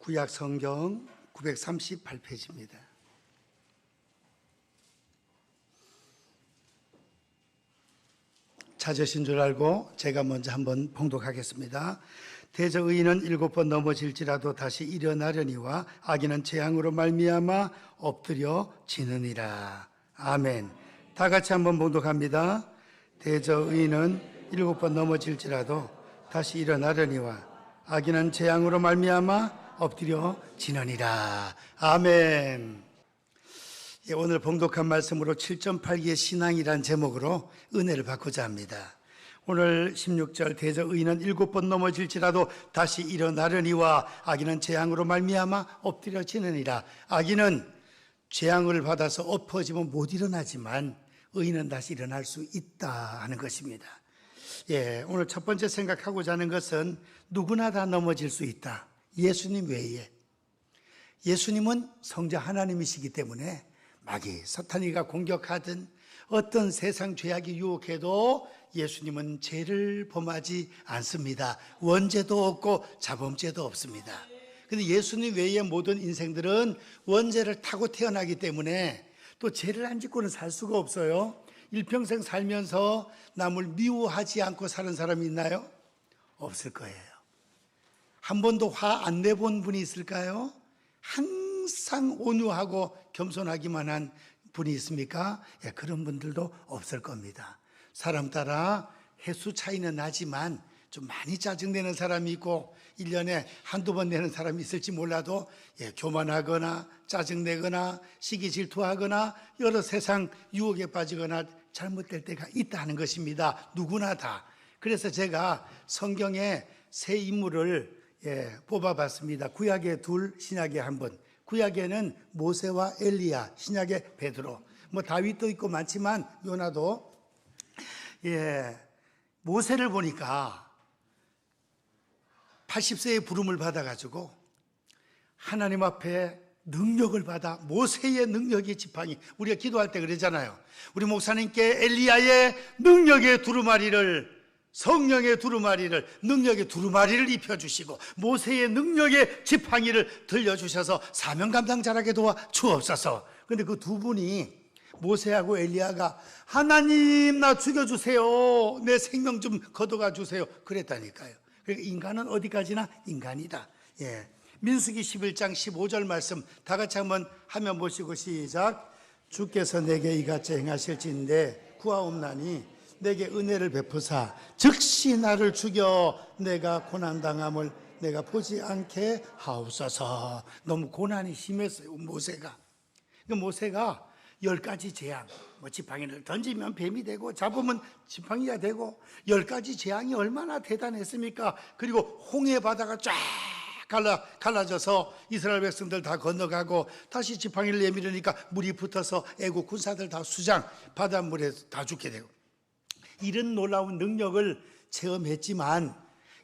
구약 성경 938페이지입니다. 찾으신 줄 알고 제가 먼저 한번 봉독하겠습니다. 대저 의인은 일곱 번 넘어질지라도 다시 일어나려니와 악인은 재앙으로 말미암아 엎드려 지느니라. 아멘. 다 같이 한번 봉독합니다. 대저 의인은 일곱 번 넘어질지라도 다시 일어나려니와 악인은 재앙으로 말미암아 엎드려 지느니라. 아멘. 예, 오늘 봉독한 말씀으로 7.8기의 신앙이란 제목으로 은혜를 받고자 합니다. 오늘 16절 대저 의인은 일곱 번 넘어질지라도 다시 일어나려니와 악인은 재앙으로 말미암아 엎드려 지느니라. 악인은 재앙을 받아서 엎어지면 못 일어나지만 의인은 다시 일어날 수 있다 하는 것입니다. 예, 오늘 첫 번째 생각하고자 하는 것은 누구나 다 넘어질 수 있다. 예수님 외에. 예수님은 성자 하나님이시기 때문에 마귀, 사탄이가 공격하든 어떤 세상 죄악이 유혹해도 예수님은 죄를 범하지 않습니다. 원죄도 없고 자범죄도 없습니다. 근데 예수님 외의 모든 인생들은 원죄를 타고 태어나기 때문에 또 죄를 안 짓고는 살 수가 없어요. 일평생 살면서 남을 미워하지 않고 사는 사람이 있나요? 없을 거예요. 한 번도 화 안 내본 분이 있을까요? 항상 온유하고 겸손하기만 한 분이 있습니까? 예, 그런 분들도 없을 겁니다. 사람 따라 횟수 차이는 나지만 좀 많이 짜증내는 사람이 있고 1년에 한두 번 내는 사람이 있을지 몰라도 예, 교만하거나 짜증내거나 시기 질투하거나 여러 세상 유혹에 빠지거나 잘못될 때가 있다는 것입니다. 누구나 다. 그래서 제가 성경에 세 인물을 예, 뽑아봤습니다. 구약에 둘, 신약에 한 번. 구약에는 모세와 엘리야, 신약에 베드로. 뭐 다윗도 있고 많지만 요나도 예, 모세를 보니까 80세의 부름을 받아가지고 하나님 앞에 능력을 받아 모세의 능력의 지팡이 우리가 기도할 때 그러잖아요. 우리 목사님께 엘리야의 능력의 두루마리를 성령의 두루마리를 능력의 두루마리를 입혀 주시고 모세의 능력의 지팡이를 들려 주셔서 사명 감당 잘하게 도와 주옵소서. 근데 그 두 분이 모세하고 엘리야가 하나님 나 죽여 주세요. 내 생명 좀 걷어가 주세요. 그랬다니까요. 그러니까 인간은 어디까지나 인간이다. 예. 민수기 11장 15절 말씀 다 같이 한번 하면 보시고 시작. 주께서 내게 이같이 행하실진데 구하옵나니 내게 은혜를 베푸사 즉시 나를 죽여 내가 고난 당함을 내가 보지 않게 하옵소서. 너무 고난이 심했어요 모세가. 그 모세가 열 가지 재앙, 뭐 지팡이를 던지면 뱀이 되고 잡으면 지팡이가 되고 열 가지 재앙이 얼마나 대단했습니까? 그리고 홍해 바다가 쫙 갈라 갈라져서 이스라엘 백성들 다 건너가고 다시 지팡이를 내밀으니까 물이 붙어서 애국 군사들 다 수장 바닷물에 다 죽게 되고 이런 놀라운 능력을 체험했지만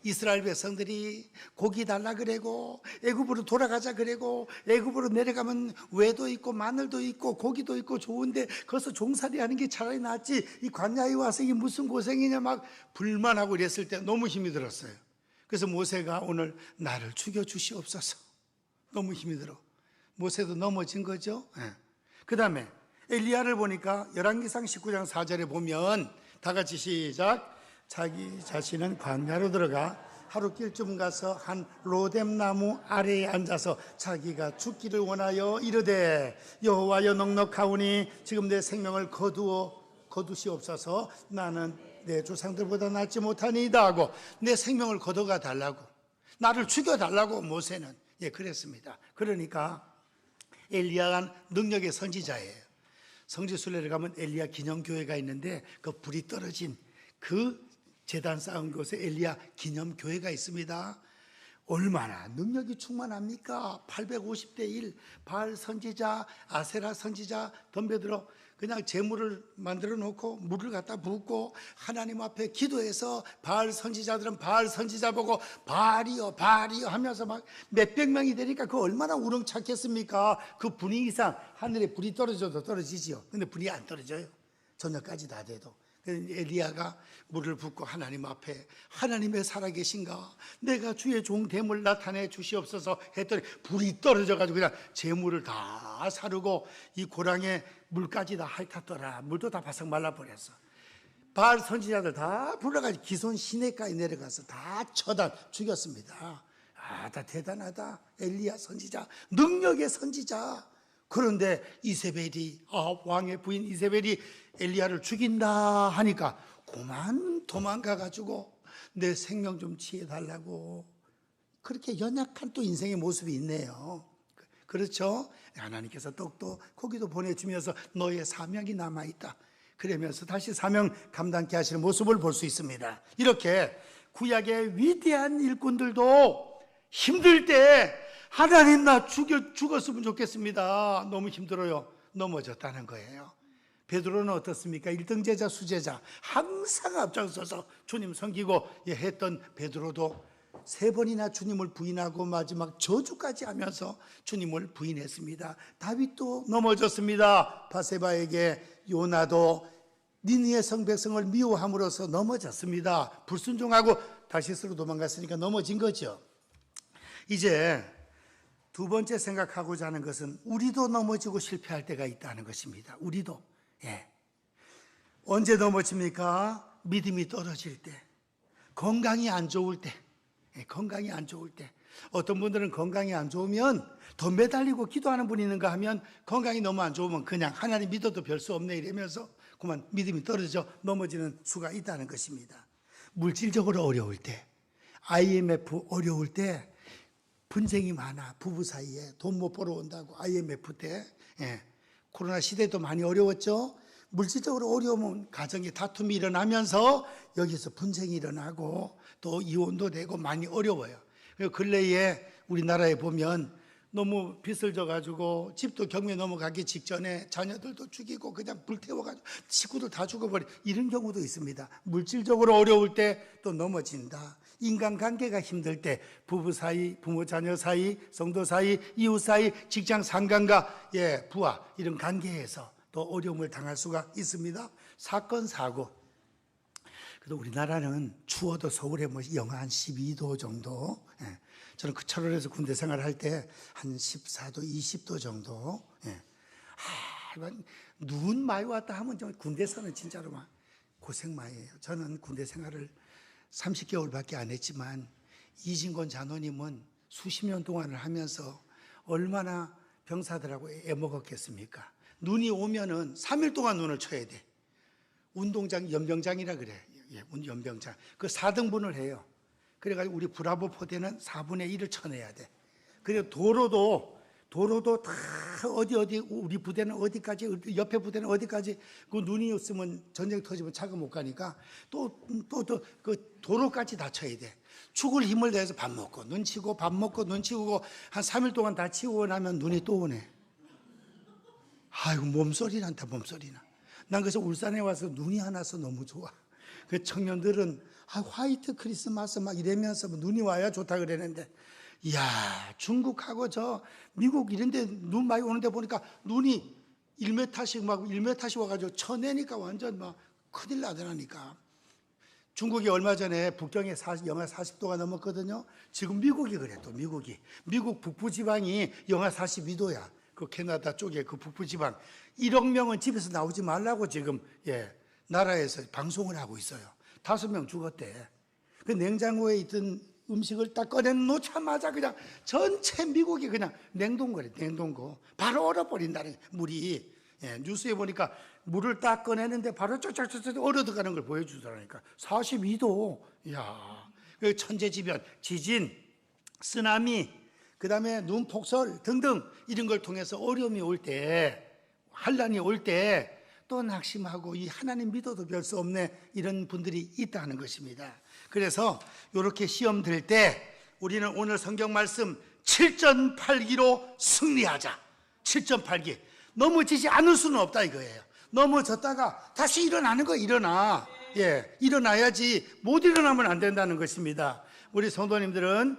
이스라엘 백성들이 고기 달라 그래고 애굽으로 돌아가자 그래고 애굽으로 내려가면 외도 있고 마늘도 있고 고기도 있고 좋은데 거기서 종살이 하는 게 차라리 낫지 이 관야에 와서 이게 무슨 고생이냐 막 불만하고 이랬을 때 너무 힘이 들었어요. 그래서 모세가 오늘 나를 죽여 주시옵소서. 너무 힘이 들어. 모세도 넘어진 거죠. 예. 그 다음에 엘리야를 보니까 열왕기상 19장 4절에 보면 다 같이 시작. 자기 자신은 광야로 들어가 하루 길쯤 가서 한 로뎀 나무 아래에 앉아서 자기가 죽기를 원하여 이르되 여호와여 넉넉하오니 지금 내 생명을 거두어 거두시옵소서 나는 내 조상들보다 낫지 못하니이다 하고 내 생명을 거둬가 달라고 나를 죽여 달라고 모세는 예 그랬습니다. 그러니까 엘리야가 능력의 선지자예요. 성지 순례를 가면 엘리야 기념 교회가 있는데 그 불이 떨어진 그 재단 쌓은 곳에 엘리야 기념 교회가 있습니다. 얼마나 능력이 충만합니까? 850대 1, 바알 선지자, 아세라 선지자 덤벼들어 그냥 재물을 만들어 놓고 물을 갖다 붓고 하나님 앞에 기도해서 바알 선지자들은 바알 선지자 보고 바알이요 바알이요 하면서 막 몇백 명이 되니까 그 얼마나 우렁찼겠습니까? 그 분위기상 하늘에 불이 떨어져도 떨어지지요. 근데 불이 안 떨어져요. 저녁까지 다 돼도. 엘리야가 물을 붓고 하나님 앞에 하나님의 살아계신가? 내가 주의 종 됨을 나타내 주시옵소서 했더니 불이 떨어져 가지고 그냥 재물을 다 사르고 이 고랑에 물까지 다 핥았더라. 물도 다 바싹 말라버렸어. 바알 선지자들 다 불러가지고 기손 시내가에 내려가서 다 쳐다 죽였습니다. 아, 다 대단하다. 엘리야 선지자, 능력의 선지자. 그런데 이세벨이 아, 왕의 부인 이세벨이 엘리야를 죽인다 하니까 그만 도망가 가지고 내 생명 좀 취해 달라고 그렇게 연약한 또 인생의 모습이 있네요. 그렇죠? 하나님께서 떡도 고기도 보내주면서 너의 사명이 남아 있다. 그러면서 다시 사명 감당케 하시는 모습을 볼 수 있습니다. 이렇게 구약의 위대한 일꾼들도 힘들 때 하나님 나 죽여 죽었으면 좋겠습니다. 너무 힘들어요. 넘어졌다는 거예요. 베드로는 어떻습니까? 1등 제자 수제자 항상 앞장서서 주님 섬기고 예, 했던 베드로도 세 번이나 주님을 부인하고 마지막 저주까지 하면서 주님을 부인했습니다. 다윗도 넘어졌습니다. 바세바에게 요나도 니니의 성백성을 미워함으로써 넘어졌습니다. 불순종하고 다시스로 도망갔으니까 넘어진 거죠. 이제 두 번째 생각하고자 하는 것은 우리도 넘어지고 실패할 때가 있다는 것입니다. 우리도. 예. 언제 넘어집니까? 믿음이 떨어질 때. 건강이 안 좋을 때. 예, 건강이 안 좋을 때. 어떤 분들은 건강이 안 좋으면 더 매달리고 기도하는 분이 있는가 하면 건강이 너무 안 좋으면 그냥 하나님 믿어도 별 수 없네 이러면서 그만 믿음이 떨어져 넘어지는 수가 있다는 것입니다. 물질적으로 어려울 때, IMF 어려울 때 분쟁이 많아 부부 사이에 돈 못 벌어 온다고 IMF 때 예. 코로나 시대도 많이 어려웠죠. 물질적으로 어려우면 가정에 다툼이 일어나면서 여기서 분쟁이 일어나고 또 이혼도 되고 많이 어려워요. 그리고 근래에 우리나라에 보면 너무 빚을 져가지고 집도 경매 넘어가기 직전에 자녀들도 죽이고 그냥 불태워가지고 식구들 다 죽어버리 이런 경우도 있습니다. 물질적으로 어려울 때 또 넘어진다. 인간관계가 힘들 때 부부 사이, 부모 자녀 사이, 성도 사이, 이웃 사이, 직장 상관과 예 부하 이런 관계에서 또 어려움을 당할 수가 있습니다. 사건 사고. 그래도 우리나라는 추워도 서울에 뭐 영하 한 12도 정도. 예. 저는 그 철원에서 군대 생활할 때 한 14도, 20도 정도. 예. 아, 눈 많이 왔다 하면 좀 군대에서는 진짜로 막 고생 많이 해요. 저는 군대 생활을 30개월밖에 안 했지만 이진권 장로님은 수십 년 동안을 하면서 얼마나 병사들하고 애먹었겠습니까? 눈이 오면은 3일 동안 눈을 쳐야 돼. 운동장 연병장이라 그래. 예, 연병장. 그 4등분을 해요. 그래가지고 우리 브라보 포대는 4분의 1을 쳐내야 돼. 그리고 도로도 도로도 다 어디 어디 우리 부대는 어디까지 옆에 부대는 어디까지 그 눈이 없으면 전쟁 터지면 차가 못 가니까 또 또 또 그 도로까지 다 쳐야 돼. 죽을 힘을 내서 밥 먹고 눈 치고 밥 먹고 눈 치우고 한 3일 동안 다 치우고 나면 눈이 또 오네. 아이고 몸소리 난다 몸소리 나. 난 그래서 울산에 와서 눈이 안 와서 너무 좋아. 그 청년들은 아, 화이트 크리스마스 막 이러면서 뭐 눈이 와야 좋다 그랬는데 이야 중국하고 저 미국 이런 데 눈 많이 오는데 보니까 눈이 1m씩 막 1m씩 와가지고 쳐내니까 완전 막 큰일 나더라니까. 중국이 얼마 전에 북경에 40, 영하 40도가 넘었거든요. 지금 미국이 그래 또 미국이. 미국 북부 지방이 영하 42도야. 그 캐나다 쪽에 그 북부 지방. 1억 명은 집에서 나오지 말라고 지금 예 나라에서 방송을 하고 있어요. 다섯 명 죽었대. 그 냉장고에 있던 음식을 딱 꺼내놓자마자 그냥 전체 미국이 그냥 냉동고래 냉동고. 바로 얼어버린다는 물이. 예, 뉴스에 보니까 물을 딱 꺼내는데 바로 쫙쫙쫙 얼어 들어가는 걸 보여주더라니까. 42도. 이야. 그 천재지변 지진 쓰나미 그 다음에 눈 폭설 등등 이런 걸 통해서 어려움이 올 때 환란이 올 때 또 낙심하고 이 하나님 믿어도 별 수 없네. 이런 분들이 있다는 것입니다. 그래서 이렇게 시험 들때 우리는 오늘 성경 말씀 7전 8기로 승리하자. 7전 8기. 넘어지지 않을 수는 없다 이거예요. 넘어졌다가 다시 일어나는 거 일어나. 예, 일어나야지 못 일어나면 안 된다는 것입니다. 우리 성도님들은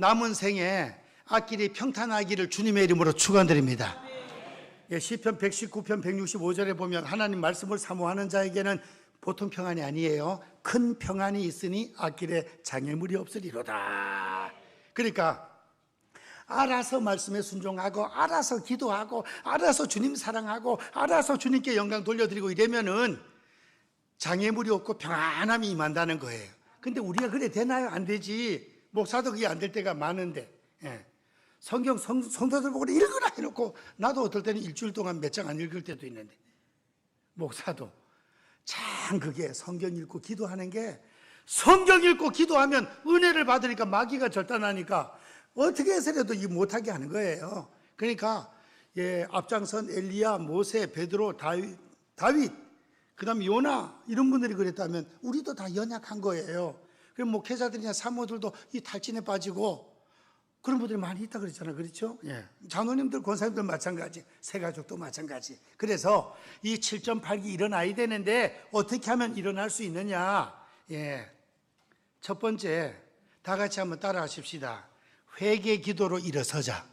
남은 생에 앞길이 평탄하기를 주님의 이름으로 축원드립니다. 예, 시편 119편 165절에 보면 하나님 말씀을 사모하는 자에게는 보통 평안이 아니에요. 큰 평안이 있으니 앞길에 장애물이 없으리로다. 그러니까 알아서 말씀에 순종하고 알아서 기도하고 알아서 주님 사랑하고 알아서 주님께 영광 돌려드리고 이러면은 장애물이 없고 평안함이 임한다는 거예요. 근데 우리가 그래 되나요? 안 되지. 목사도 그게 안 될 때가 많은데. 예. 성경 성, 성도들 보고 읽으라 해놓고 나도 어떨 때는 일주일 동안 몇 장 안 읽을 때도 있는데 목사도 참 그게 성경 읽고 기도하는 게 성경 읽고 기도하면 은혜를 받으니까 마귀가 절단하니까 어떻게 해서라도 이 못하게 하는 거예요. 그러니까 예, 앞장선 엘리야, 모세, 베드로, 다윗, 다윗 그다음 요나 이런 분들이 그랬다면 우리도 다 연약한 거예요. 그럼 목회자들이나 사모들도 이 탈진에 빠지고 그런 분들이 많이 있다 그랬잖아요. 그렇죠? 예. 장로님들, 권사님들 마찬가지, 새가족도 마찬가지. 그래서 이 7.8기 일어나야 되는데 어떻게 하면 일어날 수 있느냐? 예. 첫 번째, 다 같이 한번 따라 하십시다. 회개 기도로 일어서자.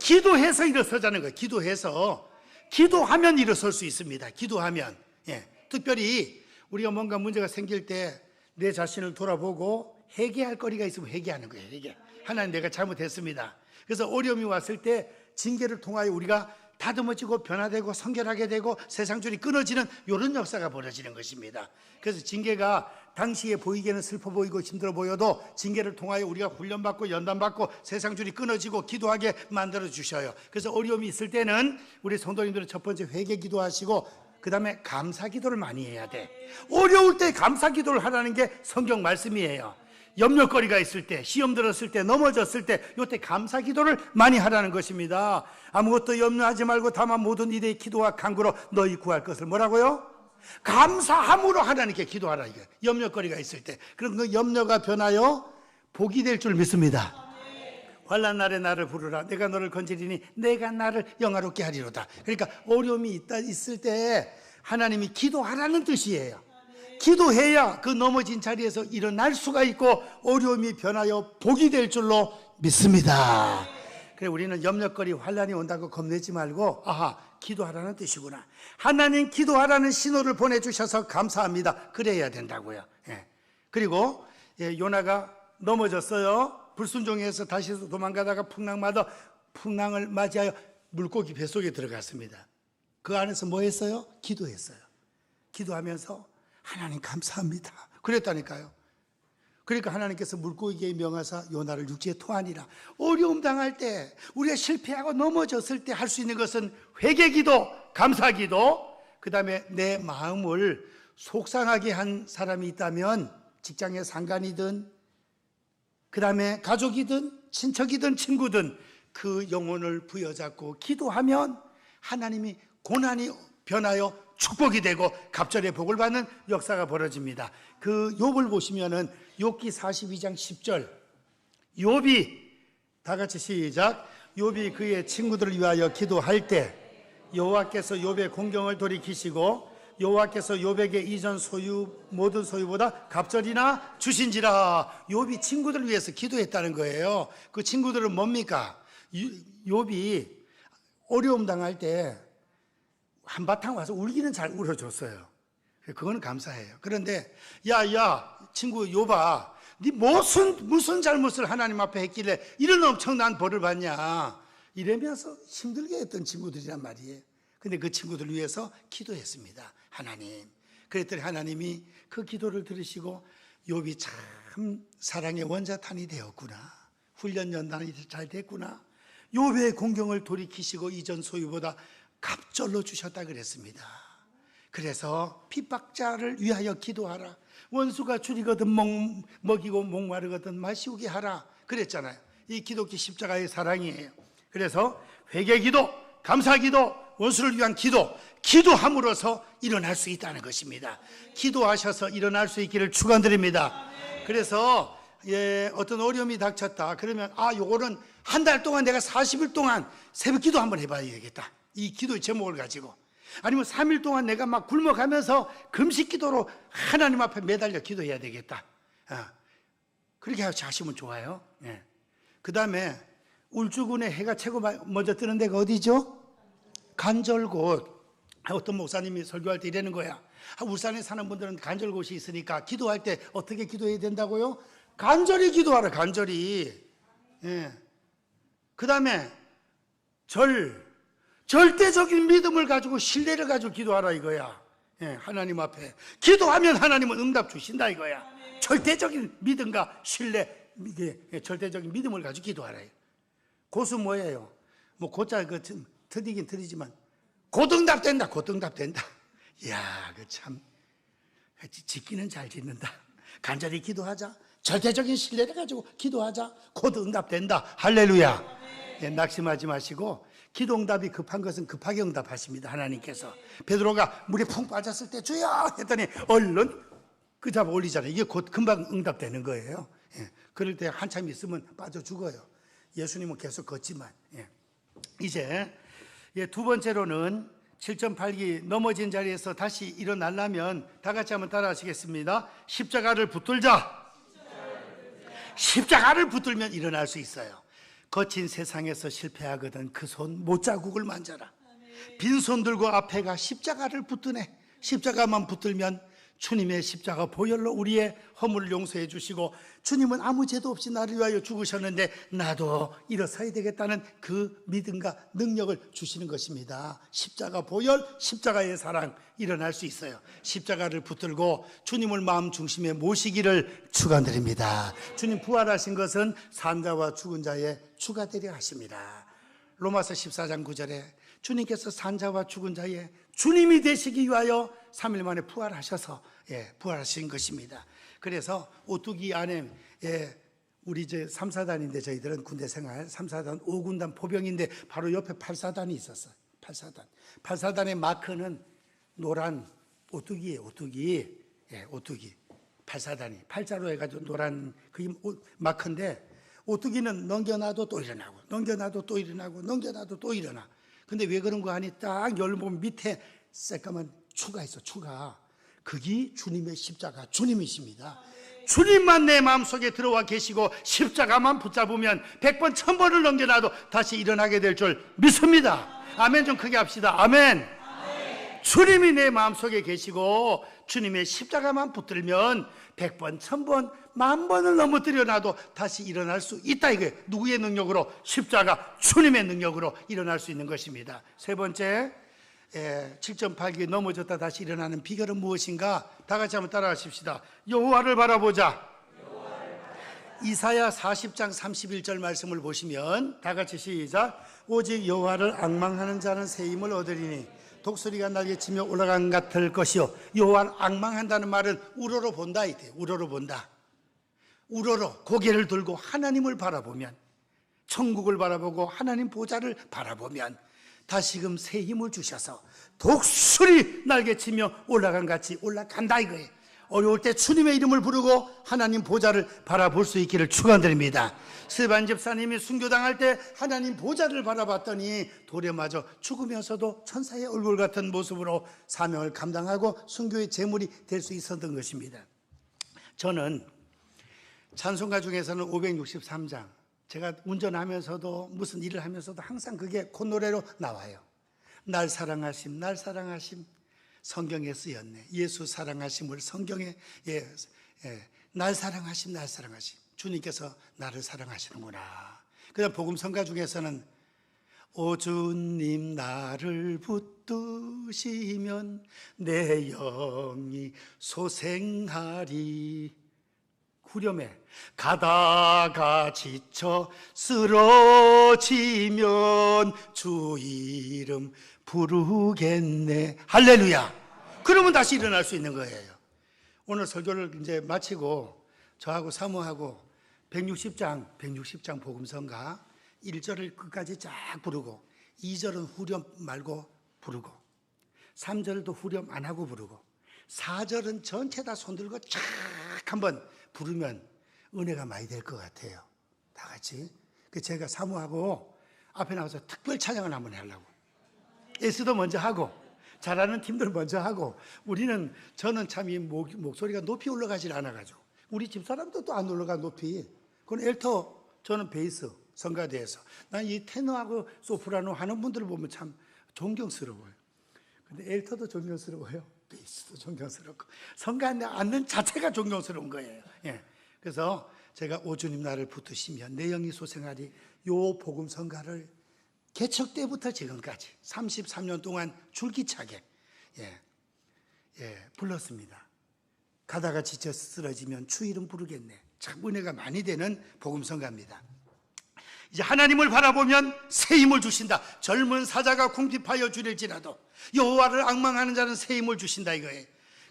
기도해서 일어서자는 거예요. 기도해서. 기도하면 일어설 수 있습니다. 기도하면. 예. 특별히 우리가 뭔가 문제가 생길 때 내 자신을 돌아보고 회개할 거리가 있으면 회개하는 거예요. 회개. 하나님 내가 잘못했습니다. 그래서 어려움이 왔을 때 징계를 통하여 우리가 다듬어지고 변화되고 성결하게 되고 세상 줄이 끊어지는 이런 역사가 벌어지는 것입니다. 그래서 징계가 당시에 보이기에는 슬퍼 보이고 힘들어 보여도 징계를 통하여 우리가 훈련받고 연단받고 세상 줄이 끊어지고 기도하게 만들어 주셔요. 그래서 어려움이 있을 때는 우리 성도님들은 첫 번째 회개 기도하시고 그 다음에 감사 기도를 많이 해야 돼. 어려울 때 감사 기도를 하라는 게 성경 말씀이에요. 염려거리가 있을 때, 시험 들었을 때, 넘어졌을 때, 요때 감사 기도를 많이 하라는 것입니다. 아무것도 염려하지 말고 다만 모든 일에 기도와 간구로 너희 구할 것을 뭐라고요? 감사함으로 하나님께 기도하라 이게 염려거리가 있을 때 그런 그 염려가 변하여 복이 될 줄 믿습니다. 환란 날에 나를 부르라 내가 너를 건지리니 내가 나를 영화롭게 하리로다. 그러니까 어려움이 있다 있을 때 하나님이 기도하라는 뜻이에요. 기도해야 그 넘어진 자리에서 일어날 수가 있고 어려움이 변하여 복이 될 줄로 믿습니다. 그래 우리는 염려거리 환란이 온다고 겁내지 말고 아하 기도하라는 뜻이구나. 하나님 기도하라는 신호를 보내 주셔서 감사합니다. 그래야 된다고요. 예. 그리고 예, 요나가 넘어졌어요. 불순종해서 다시 도망가다가 풍랑마다 풍랑을 맞이하여 물고기 뱃속에 들어갔습니다. 그 안에서 뭐 했어요? 기도했어요. 기도하면서 하나님 감사합니다. 그랬다니까요. 그러니까 하나님께서 물고기에 명하사 요나를 육지에 토하니라. 어려움 당할 때, 우리가 실패하고 넘어졌을 때 할 수 있는 것은 회개 기도, 감사 기도, 그 다음에 내 마음을 속상하게 한 사람이 있다면 직장의 상관이든, 그 다음에 가족이든, 친척이든, 친구든 그 영혼을 부여잡고 기도하면 하나님이 고난이 변하여 축복이 되고 갑절의 복을 받는 역사가 벌어집니다. 그 욥을 보시면은 욥기 42장 10절 욥이 다 같이 시작 욥이 그의 친구들을 위하여 기도할 때 여호와께서 욥의 공경을 돌이키시고 여호와께서 욥에게 이전 소유 모든 소유보다 갑절이나 주신지라 욥이 친구들을 위해서 기도했다는 거예요. 그 친구들은 뭡니까? 욥이 어려움 당할 때 한바탕 와서 울기는 잘 울어줬어요. 그거는 감사해요. 그런데 야야 친구 요봐, 네 무슨 무슨 잘못을 하나님 앞에 했길래 이런 엄청난 벌을 받냐? 이러면서 힘들게 했던 친구들이란 말이에요. 근데 그 친구들 위해서 기도했습니다. 하나님. 그랬더니 하나님이 그 기도를 들으시고 욥이 참 사랑의 원자탄이 되었구나. 훈련 연단이 잘 됐구나. 욥의 공경을 돌이키시고 이전 소유보다 갑절로 주셨다 그랬습니다. 그래서 핍박자를 위하여 기도하라. 원수가 줄이거든 먹, 먹이고 목마르거든 마시우게 하라. 그랬잖아요. 이 기독교 십자가의 사랑이에요. 그래서 회개 기도, 감사 기도, 원수를 위한 기도, 기도함으로써 일어날 수 있다는 것입니다. 기도하셔서 일어날 수 있기를 축원드립니다. 그래서 예, 어떤 어려움이 닥쳤다. 그러면 아, 요거는 한 달 동안 내가 40일 동안 새벽 기도 한번 해 봐야 되겠다. 이 기도의 제목을 가지고 아니면 3일 동안 내가 막 굶어가면서 금식 기도로 하나님 앞에 매달려 기도해야 되겠다. 아, 그렇게 하시면 좋아요. 예. 그 다음에 울주군의 해가 최고 먼저 뜨는 데가 어디죠? 간절곶. 어떤 목사님이 설교할 때 이러는 거야. 아, 울산에 사는 분들은 간절곳이 있으니까 기도할 때 어떻게 기도해야 된다고요? 간절히 기도하라, 간절히. 예. 그 다음에 절, 절대적인 믿음을 가지고 신뢰를 가지고 기도하라 이거야. 예, 하나님 앞에. 기도하면 하나님은 응답 주신다 이거야. 절대적인 믿음과 신뢰, 예, 절대적인 믿음을 가지고 기도하라. 고수 뭐예요? 뭐 고자 그 참, 틀리긴 틀리지만 고등답 된다. 고등답 된다. 이야, 그 참. 짓기는 잘 짓는다. 간절히 기도하자. 절대적인 신뢰를 가지고 기도하자. 곧 응답된다. 할렐루야. 예, 낙심하지 마시고 기도 응답이 급한 것은 급하게 응답하십니다. 하나님께서 베드로가 물에 푹 빠졌을 때 주여 했더니 얼른 그 잡아 올리잖아요. 이게 곧 금방 응답되는 거예요. 예, 그럴 때 한참 있으면 빠져 죽어요. 예수님은 계속 걷지만 예. 이제 예, 두 번째로는 7.8기 넘어진 자리에서 다시 일어나려면 다 같이 한번 따라 하시겠습니다. 십자가를 붙들자. 십자가를 붙들면 일어날 수 있어요. 거친 세상에서 실패하거든 그 손 못자국을 만져라. 빈손 들고 앞에 가 십자가를 붙드네. 십자가만 붙들면 주님의 십자가 보혈로 우리의 허물을 용서해 주시고 주님은 아무 죄도 없이 나를 위하여 죽으셨는데 나도 일어서야 되겠다는 그 믿음과 능력을 주시는 것입니다. 십자가 보혈, 십자가의 사랑 일어날 수 있어요. 십자가를 붙들고 주님을 마음 중심에 모시기를 축원드립니다. 주님 부활하신 것은 산자와 죽은 자의 추가 되려 하십니다. 로마서 14장 9절에 주님께서 산자와 죽은 자의 주님이 되시기 위하여 3일 만에 부활하셔서 예, 부활하신 것입니다. 그래서 오뚜기 안에 예, 우리 이제 3사단인데 저희들은 군대 생활 3사단 5군단 포병인데 바로 옆에 8사단이 있었어요. 8사단. 8사단의 마크는 노란 오뚜기예요. 오뚜기. 예, 오뚜기. 8사단이 팔자로 해가지고 노란 그게 마크인데 오뚜기는 넘겨놔도 또 일어나고 넘겨놔도 또 일어나고 넘겨놔도 또 일어나. 근데 왜 그런 거 아니 딱 열보면 밑에 새까만 추가 있어 추가. 그게 주님의 십자가 주님이십니다. 주님만 내 마음속에 들어와 계시고 십자가만 붙잡으면 백번 천번을 넘겨놔도 다시 일어나게 될 줄 믿습니다. 아멘 좀 크게 합시다. 아멘. 주님이 내 마음속에 계시고 주님의 십자가만 붙들면 백번, 천번, 만 번을 넘어뜨려놔도 다시 일어날 수 있다 이거예요. 누구의 능력으로? 십자가 주님의 능력으로 일어날 수 있는 것입니다. 세 번째 7.8기 넘어졌다 다시 일어나는 비결은 무엇인가? 다 같이 한번 따라하십시다. 여호와를 바라보자. 이사야 40장 31절 말씀을 보시면 다 같이 시작. 오직 여호와를 악망하는 자는 새 힘을 얻으리니 독수리가 날개 치며 올라간 같을 것이요. 여호와를 악망한다는 말은 우러러 본다 이때. 우러러 본다. 우러러 고개를 들고 하나님을 바라보면 천국을 바라보고 하나님 보좌를 바라보면 다시금 새 힘을 주셔서 독수리 날개치며 올라간 같이 올라간다 이거예요. 어려울 때 주님의 이름을 부르고 하나님 보좌를 바라볼 수 있기를 축원드립니다. 스반 집사님이 순교당할 때 하나님 보좌를 바라봤더니 돌에 맞아 죽으면서도 천사의 얼굴 같은 모습으로 사명을 감당하고 순교의 제물이 될 수 있었던 것입니다. 저는 찬송가 중에서는 563장 제가 운전하면서도 무슨 일을 하면서도 항상 그게 콧노래로 나와요. 날 사랑하심, 날 사랑하심. 성경에 쓰였네. 예수 사랑하심을 성경에 예, 예, 날 사랑하심, 날 사랑하심. 주님께서 나를 사랑하시는구나. 그다음 복음 성가 중에서는 오 주님 나를 붙드시면 내 영이 소생하리. 후렴에 가다가 지쳐 쓰러지면 주 이름 부르겠네. 할렐루야. 그러면 다시 일어날 수 있는 거예요. 오늘 설교를 이제 마치고 저하고 사모하고 160장 160장 복음성가 1절을 끝까지 쫙 부르고 2절은 후렴 말고 부르고 3절도 후렴 안 하고 부르고 4절은 전체 다 손들고 쫙 한번 부르면 은혜가 많이 될 것 같아요. 다 같이. 그 제가 사모하고 앞에 나와서 특별 찬양을 한번 하려고. 에스도 먼저 하고 잘하는 팀들 먼저 하고 우리는 저는 참 이 목소리가 높이 올라가질 않아가지고 우리 집 사람도 또 안 올라가 높이. 그건 엘터 저는 베이스 성가대에서 난 이 테너하고 소프라노 하는 분들을 보면 참 존경스러워요. 근데 엘터도 존경스러워요. 있어도 존경스럽고 성가에 앉는 자체가 존경스러운 거예요. 예. 그래서 제가 오주님 나를 붙으시면 내 영이 소생하리 요 복음 성가를 개척 때부터 지금까지 33년 동안 줄기차게 예, 예, 불렀습니다. 가다가 지쳐 쓰러지면 주 이름 부르겠네. 참 은혜가 많이 되는 복음 성가입니다. 이제 하나님을 바라보면 새 힘을 주신다. 젊은 사자가 궁핍하여 주릴지라도 여호와를 악망하는 자는 새 힘을 주신다 이거예요.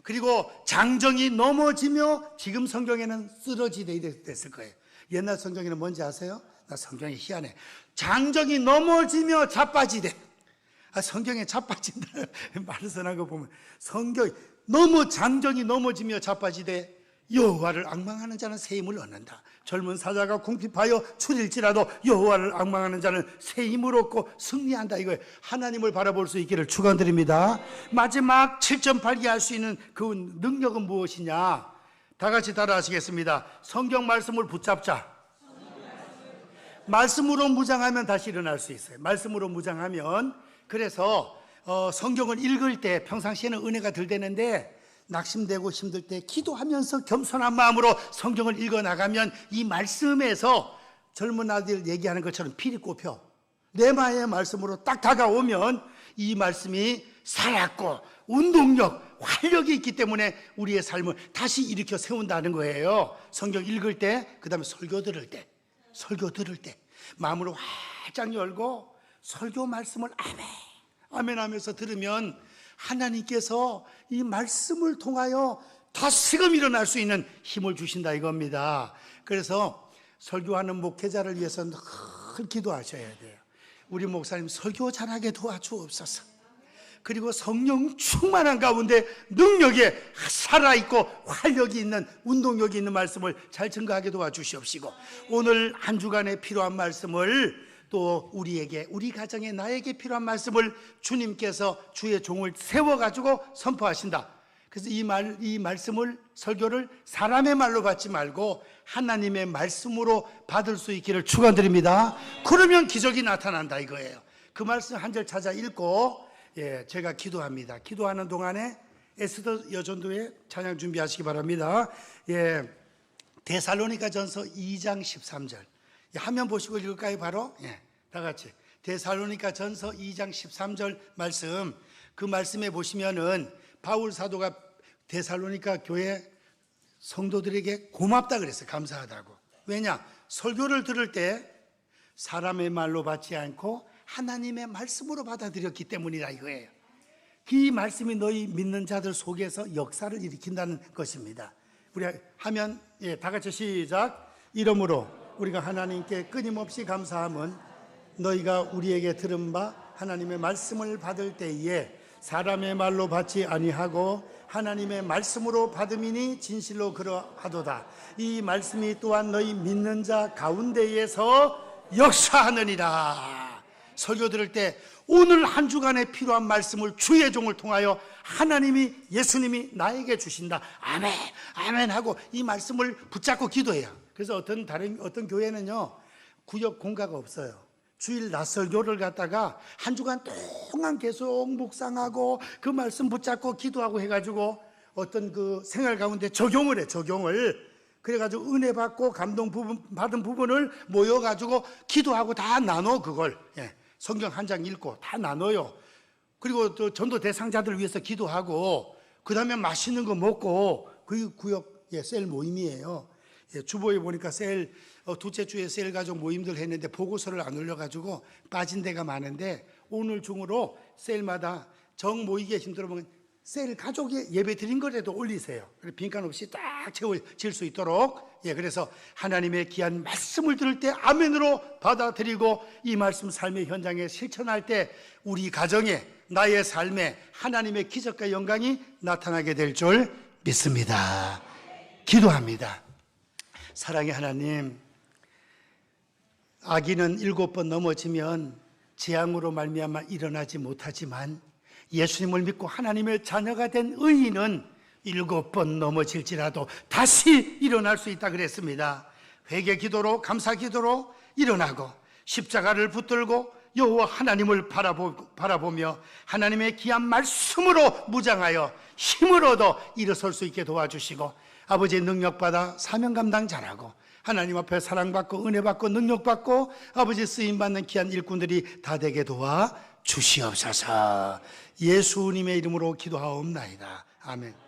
그리고 장정이 넘어지며 지금 성경에는 쓰러지되 됐을 거예요. 옛날 성경에는 뭔지 아세요? 나 성경이 희한해. 장정이 넘어지며 자빠지되. 아, 성경에 자빠진다 말을 써놓은 거 보면 성경 너무 장정이 넘어지며 자빠지되 여호와를 악망하는 자는 새 힘을 얻는다. 젊은 사자가 궁핍하여 추릴지라도 여호와를 악망하는 자는 새 힘을 얻고 승리한다. 이거예요. 하나님을 바라볼 수 있기를 축원드립니다. 마지막 7.8기 할수 있는 그 능력은 무엇이냐? 다 같이 따라 하시겠습니다. 성경 말씀을 붙잡자. 말씀으로 무장하면 다시 일어날 수 있어요. 말씀으로 무장하면 그래서 어, 성경을 읽을 때 평상시에는 은혜가 덜 되는데 낙심되고 힘들 때 기도하면서 겸손한 마음으로 성경을 읽어 나가면 이 말씀에서 젊은 아들 얘기하는 것처럼 피리 꼽혀 내마의 말씀으로 딱 다가오면 이 말씀이 살았고 운동력, 활력이 있기 때문에 우리의 삶을 다시 일으켜 세운다는 거예요. 성경 읽을 때, 그 다음에 설교 들을 때, 설교 들을 때 마음으로 활짝 열고 설교 말씀을 아멘, 아멘 하면서 들으면 하나님께서 이 말씀을 통하여 다시금 일어날 수 있는 힘을 주신다 이겁니다. 그래서 설교하는 목회자를 위해서 늘 기도하셔야 돼요. 우리 목사님 설교 잘하게 도와주옵소서. 그리고 성령 충만한 가운데 능력에 살아있고 활력이 있는 운동력이 있는 말씀을 잘 증거하게 도와주시옵시고 오늘 한 주간에 필요한 말씀을 또 우리에게 우리 가정에 나에게 필요한 말씀을 주님께서 주의 종을 세워 가지고 선포하신다. 그래서 이 말 이 말씀을 설교를 사람의 말로 받지 말고 하나님의 말씀으로 받을 수 있기를 축원드립니다. 그러면 기적이 나타난다 이거예요. 그 말씀 한 절 찾아 읽고 예, 제가 기도합니다. 기도하는 동안에 에스더 여전도에 찬양 준비하시기 바랍니다. 예, 데살로니가 전서 2장 13절. 예, 화면 보시고 읽을까요, 바로? 예, 다 같이. 데살로니가 전서 2장 13절 말씀. 그 말씀에 보시면은 바울 사도가 데살로니가 교회 성도들에게 고맙다 그랬어요. 감사하다고. 왜냐? 설교를 들을 때 사람의 말로 받지 않고 하나님의 말씀으로 받아들였기 때문이라 이거예요. 이 말씀이 너희 믿는 자들 속에서 역사를 일으킨다는 것입니다. 우리 하면 예, 다 같이 시작. 이러므로 우리가 하나님께 끊임없이 감사함은 너희가 우리에게 들은 바 하나님의 말씀을 받을 때에 사람의 말로 받지 아니하고 하나님의 말씀으로 받음이니 진실로 그러하도다. 이 말씀이 또한 너희 믿는 자 가운데에서 역사하느니라. 설교 들을 때 오늘 한 주간에 필요한 말씀을 주의 종을 통하여 하나님이 예수님이 나에게 주신다. 아멘, 아멘 하고 이 말씀을 붙잡고 기도해요. 그래서 어떤 다른 어떤 교회는요 구역 공가가 없어요. 주일 낮설교를 갖다가 한 주간 동안 계속 묵상하고 그 말씀 붙잡고 기도하고 해가지고 어떤 그 생활 가운데 적용을 해 적용을 그래가지고 은혜 받고 감동 부분, 받은 부분을 모여가지고 기도하고 다 나눠 그걸 예, 성경 한 장 읽고 다 나눠요. 그리고 또 전도 대상자들 위해서 기도하고 그 다음에 맛있는 거 먹고 그 구역 예, 셀 모임이에요. 예, 주보에 보니까 셀 어, 둘째 주에 셀 가족 모임들 했는데 보고서를 안 올려가지고 빠진 데가 많은데 오늘 중으로 셀마다 정 모이기 힘들어보면 셀 가족에 예배 드린 거라도 올리세요. 빈칸 없이 딱 채워질 수 있도록. 예, 그래서 하나님의 귀한 말씀을 들을 때 아멘으로 받아들이고 이 말씀 삶의 현장에 실천할 때 우리 가정에 나의 삶에 하나님의 기적과 영광이 나타나게 될 줄 믿습니다. 기도합니다. 사랑의 하나님, 아기는 일곱 번 넘어지면 재앙으로 말미암아 일어나지 못하지만 예수님을 믿고 하나님의 자녀가 된 의인은 일곱 번 넘어질지라도 다시 일어날 수 있다 그랬습니다. 회개 기도로 감사 기도로 일어나고 십자가를 붙들고 여호와 하나님을 바라보, 바라보며 하나님의 귀한 말씀으로 무장하여 힘을 얻어 일어설 수 있게 도와주시고 아버지의 능력받아 사명 감당 잘하고 하나님 앞에 사랑받고 은혜받고 능력받고 아버지 쓰임받는 귀한 일꾼들이 다 되게 도와 주시옵소서. 예수님의 이름으로 기도하옵나이다. 아멘